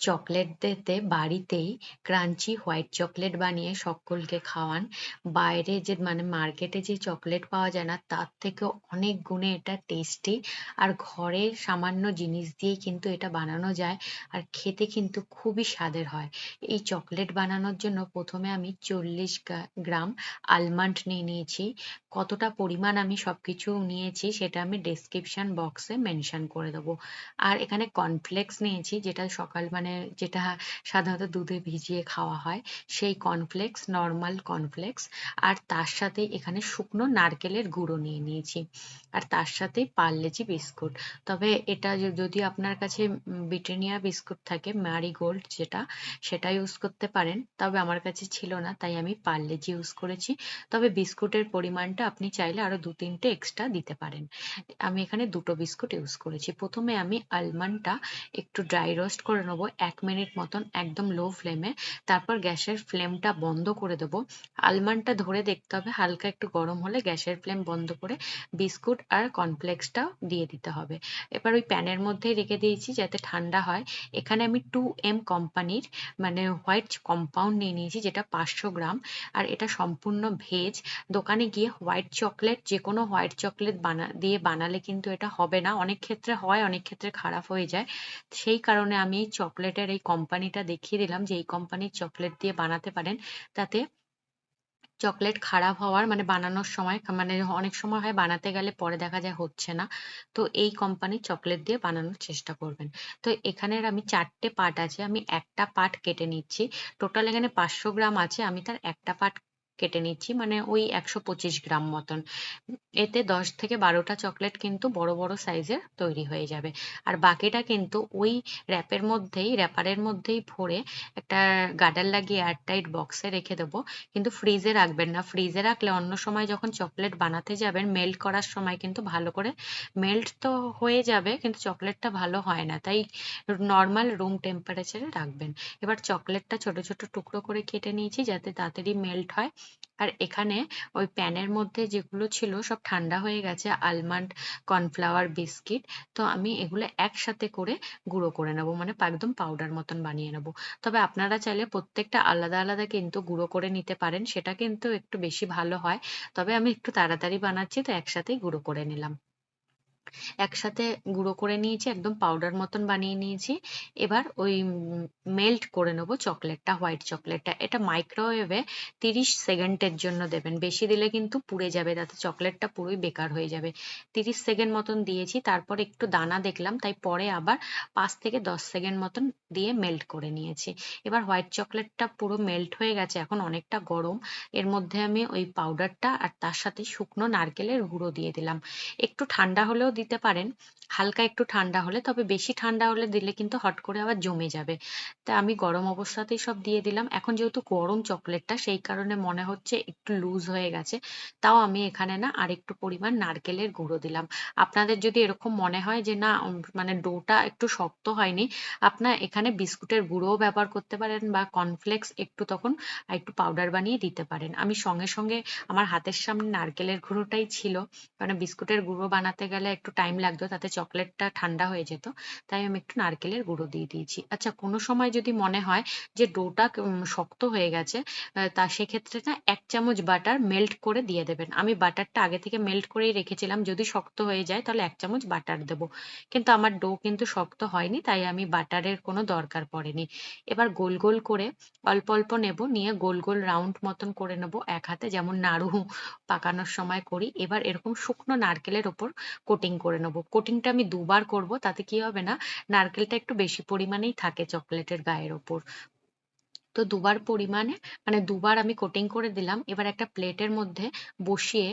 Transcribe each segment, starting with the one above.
Chocolate দিতে বাড়িতেই crunchy white chocolate বানিয়ে সকলকে খাওয়ান। বাইরে যে মানে মার্কেটে যে চকলেট পাওয়া যায় না, তার থেকে অনেক গুণে এটা টেস্টি আর ঘরে সামান্য জিনিস দিয়েই কিন্তু এটা বানানো যায়। আর খেতে কিন্তু খুবই স্বাদের হয়। এই চকলেট বানানোর জন্য প্রথমে আমি চল্লিশ গ্রাম আলমন্ড নিয়ে নিয়েছি। কতটা পরিমাণ আমি সবকিছু নিয়েছি সেটা আমি ডেসক্রিপশন বক্সে মেনশন করে দেবো। আর এখানে কর্নফ্লেক্স নিয়েছি, যেটা সকাল মানে যেটা সাধারণত দুধে ভিজিয়ে খাওয়া হয়, সেই কর্নফ্লেক্স নর্মাল কর্নফ্লেক্স আর তার সাথে এখানে শুকনো নারকেলের গুঁড়ো নিয়ে নিয়েছি। আর তার সাথে পার্লেজি বিস্কুট। তবে এটা যদি আপনার কাছে ব্রিটানিয়া বিস্কুট থাকে ম্যারি গোল্ড যেটা, সেটা ইউজ করতে পারেন। তবে আমার কাছে ছিল না, তাই আমি পার্লেজি ইউজ করেছি। তবে বিস্কুটের পরিমাণটা আপনি চাইলে আরও দু তিনটে এক্সট্রা দিতে পারেন। আমি এখানে দুটো বিস্কুট ইউজ করেছি। প্রথমে আমি আলমন্ডটা একটু ড্রাই রোস্ট করে নেব। এক মিনিট মতন একদম লো ফ্লেমে তারপর গ্যাসের ফ্লেমটা বন্ধ করে দেবো। আলমন্ডটা ধরে দেখতে হবে, হালকা একটু গরম হলে গ্যাসের ফ্লেম বন্ধ করে বিস্কুট আর কর্নফ্লেক্সটাও দিয়ে দিতে হবে। এবার ওই প্যানের মধ্যেই রেখে দিয়েছি যাতে ঠান্ডা হয়। এখানে আমি টু এম কোম্পানির মানে হোয়াইট কম্পাউন্ড নিয়ে নিয়েছি যেটা পাঁচশো গ্রাম, আর এটা সম্পূর্ণ ভেজ। দোকানে গিয়ে হোয়াইট চকলেট যে কোনো হোয়াইট চকলেট বানা, দিয়ে বানালে কিন্তু এটা হবে না। অনেক ক্ষেত্রে হয়, অনেক ক্ষেত্রে খারাপ হয়ে যায়। সেই কারণে আমি এই চকলেটের এই কোম্পানিটা দেখিয়ে দিলাম যে এই কোম্পানির চকলেট দিয়ে বানাতে পারেন। তাতে চকলেট খারাপ হওয়ার মানে বানানোর সময় মানে অনেক সময় হয় বানাতে গেলে পরে দেখা যায় হচ্ছে না। তো এই কোম্পানির চকলেট দিয়ে বানানোর চেষ্টা করবেন। তো এখানের আমি চারটে পার্ট আছে, আমি একটা পার্ট কেটে নিচ্ছি। টোটাল এখানে পাঁচশো গ্রাম আছে, আমি তার একটা পার্ট কেটে নিচ্ছি মানে ওই একশো পঁচিশ গ্রাম মতন। এতে দশ থেকে বারোটা চকলেট কিন্তু বড় বড় সাইজের তৈরি হয়ে যাবে। আর বাকিটা কিন্তু ওই র্যাপের মধ্যেই র্যাপারের মধ্যেই ভরে একটা গার্ডার লাগিয়ে এয়ারটাইট বক্সে রেখে দেবো। কিন্তু ফ্রিজে রাখবেন না। ফ্রিজে রাখলে অন্য সময় যখন চকলেট বানাতে যাবেন মেল্ট করার সময় কিন্তু ভালো করে মেল্ট তো হয়ে যাবে, কিন্তু চকলেটটা ভালো হয় না। তাই নর্মাল রুম টেম্পারেচারে রাখবেন। এবার চকলেটটা ছোট ছোট টুকরো করে কেটে নিয়েছি, যাতে তাড়াতাড়ি মেল্ট হয়। আর এখানে ওই প্যানের মধ্যে যেগুলো ছিল সব ঠান্ডা হয়ে গেছে আলমন্ড কর্নফ্লাওয়ার বিস্কিট তো আমি এগুলো একসাথে করে গুঁড়ো করে নেব মানে একদম পাউডার মতন বানিয়ে নেব। তবে আপনারা চাইলে প্রত্যেকটা আলাদা আলাদা কিন্তু গুঁড়ো করে নিতে পারেন, সেটা কিন্তু একটু বেশি ভালো হয়। তবে আমি একটু তাড়াতাড়ি বানাচ্ছি, তো একসাথেই গুঁড়ো করে নিলাম। একসাথে গুঁড়ো করে নিয়েছি, একদম পাউডার মতন বানিয়ে নিয়েছি। এবার ওই মেল্ট করে নেব চকলেটটা হোয়াইট চকলেটটা এটা মাইক্রোওয়েভে তিরিশ সেকেন্ডের জন্য দেবেন। বেশি দিলে কিন্তু পুড়ে যাবে, তাতে চকলেটটা পুরোই বেকার হয়ে যাবে। তিরিশ সেকেন্ড মতন দিয়েছি, তারপর একটু দানা দেখলাম, তাই পরে আবার পাঁচ থেকে দশ সেকেন্ড মতন দিয়ে মেল্ট করে নিয়েছি। এবার হোয়াইট চকলেটটা পুরো মেল্ট হয়ে গেছে, এখন অনেকটা গরম। এর মধ্যে আমি ওই পাউডারটা আর তার সাথে শুকনো নারকেলের গুঁড়ো দিয়ে দিলাম। একটু ঠান্ডা হলেও দিতে পারেন। হালকা একটু ঠান্ডা হলে, তবে বেশি ঠান্ডা হলে দিলে কিন্তু হট করে আবার জমে যাবে। তা আমি গরম অবস্থাতেই সব দিয়ে দিলাম। এখন যেহেতু গরম চকলেটটা, সেই কারণে মনে হচ্ছে একটু লুজ হয়ে গেছে। তাও আমি এখানে না আর একটু পরিমাণ নারকেলের গুঁড়ো দিলাম। আপনাদের যদি এরকম মনে হয় যে, না মানে ডোটা একটু শক্ত হয়নি। আপনার এখানে বিস্কুটের গুঁড়োও ব্যবহার করতে পারেন বা কর্নফ্লেক্স একটু তখন একটু পাউডার বানিয়ে দিতে পারেন। আমি সঙ্গে সঙ্গে আমার হাতের সামনে নারকেলের গুঁড়োটাই ছিল। কারণ বিস্কুটের গুঁড়ো বানাতে গেলে একটু টাইম লাগতো, তাতে চকলেটটা ঠান্ডা হয়ে যেত, তাই আমি একটু নারকেলের গুঁড়ো দিয়ে দিয়েছি। আচ্ছা কোনো সময় যদি মনে হয় যে ডোটা শক্ত হয়ে গেছে তা সেক্ষেত্রে না এক চামচ বাটার মেল্ট করে দিয়ে দেবেন। আমি বাটারটা আগে থেকে মেল্ট করেই রেখেছিলাম, যদি শক্ত হয়ে যায় তাহলে এক চামচ বাটার দেবো। কিন্তু আমার ডো কিন্তু শক্ত হয়নি, তাই আমি বাটারের কোনো দরকার পড়েনি। এবার গোল গোল করে অল্প অল্প নেব, নিয়ে গোল গোল রাউন্ড মতন করে নেব এক হাতে, যেমন নাড়ু পাকানোর সময় করি। এবার এরকম শুকনো নারকেলের ওপর কোটিং করে নেব। কোটিংটা আমি দুবার করব, তাতে কি হবে না, নারকেলটা একটু বেশি পরিমাণেই থাকে চকলেটের গায়ের ওপর। তো দুবার পরিমাণে মানে দুবার আমি কোটিং করে দিলাম, এবার একটা প্লেটের মধ্যে বসিয়ে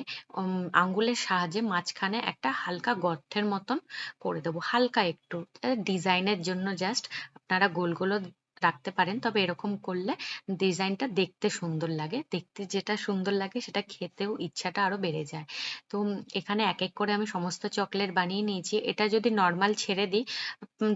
আঙ্গুলের সাহায্যে মাঝখানে একটা হালকা গর্তের মতন করে দেবো, হালকা একটু ডিজাইনের জন্য জাস্ট আপনারা গোল গোলও রাখতে পারেন। তবে এরকম করলে ডিজাইনটা দেখতে সুন্দর লাগে। দেখতে যেটা সুন্দর লাগে সেটা খেতেও ইচ্ছাটা আরও বেড়ে যায়। তো এখানে এক এক করে আমি সমস্ত চকলেট বানিয়ে নিয়েছি। এটা যদি নর্মাল ছেড়ে দিই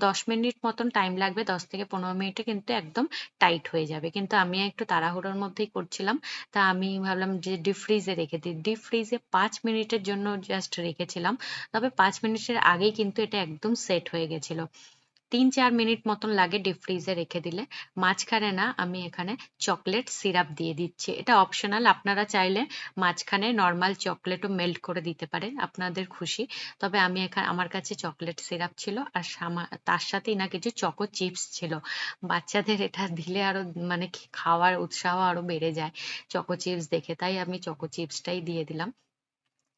দশ মিনিট মতন টাইম লাগবে, দশ থেকে পনেরো মিনিটে কিন্তু একদম টাইট হয়ে যাবে। কিন্তু আমি একটু তাড়াহুড়োর মধ্যেই করছিলাম। তা আমি ভাবলাম যে ডিপ ফ্রিজে রেখে দিই। ডিপ ফ্রিজে পাঁচ মিনিটের জন্য জাস্ট রেখেছিলাম। তবে পাঁচ মিনিটের আগেই কিন্তু এটা একদম সেট হয়ে গেছিল। তিন চার মিনিট মতন লাগে ডিপ ফ্রিজে রেখে দিলে। মাঝখানে না আমি এখানে চকলেট সিরাপ দিয়ে দিচ্ছি। এটা অপশনাল আপনারা চাইলে মাঝখানে নর্মাল চকলেটও মেল্ট করে দিতে পারেন, আপনাদের খুশি। তবে আমি এখানে আমার কাছে চকলেট সিরাপ ছিল আর তার সাথেই না কিছু চকো চিপস ছিল। বাচ্চাদের এটা দিলে আরও মানে খাওয়ার উৎসাহ আরও বেড়ে যায় চকো চিপস দেখে। তাই আমি চকো চিপসটাই দিয়ে দিলাম।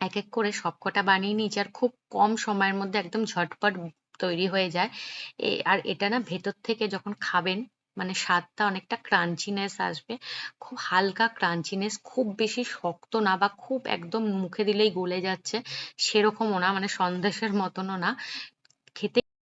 এক এক করে সবকটা বানিয়ে নিয়েছি আর খুব কম সময়ের মধ্যে একদম ঝটপট তৈরি হয়ে যায়। আর এটা না ভেতর থেকে যখন খাবেন মানে স্বাদটা অনেকটা ক্রাঞ্চিনেস আসবে। খুব হালকা ক্রাঞ্চিনেস খুব বেশি শক্ত না বা খুব একদম মুখে দিলেই গলে যাচ্ছে, সেরকমও না মানে সন্দেশের মতনও না।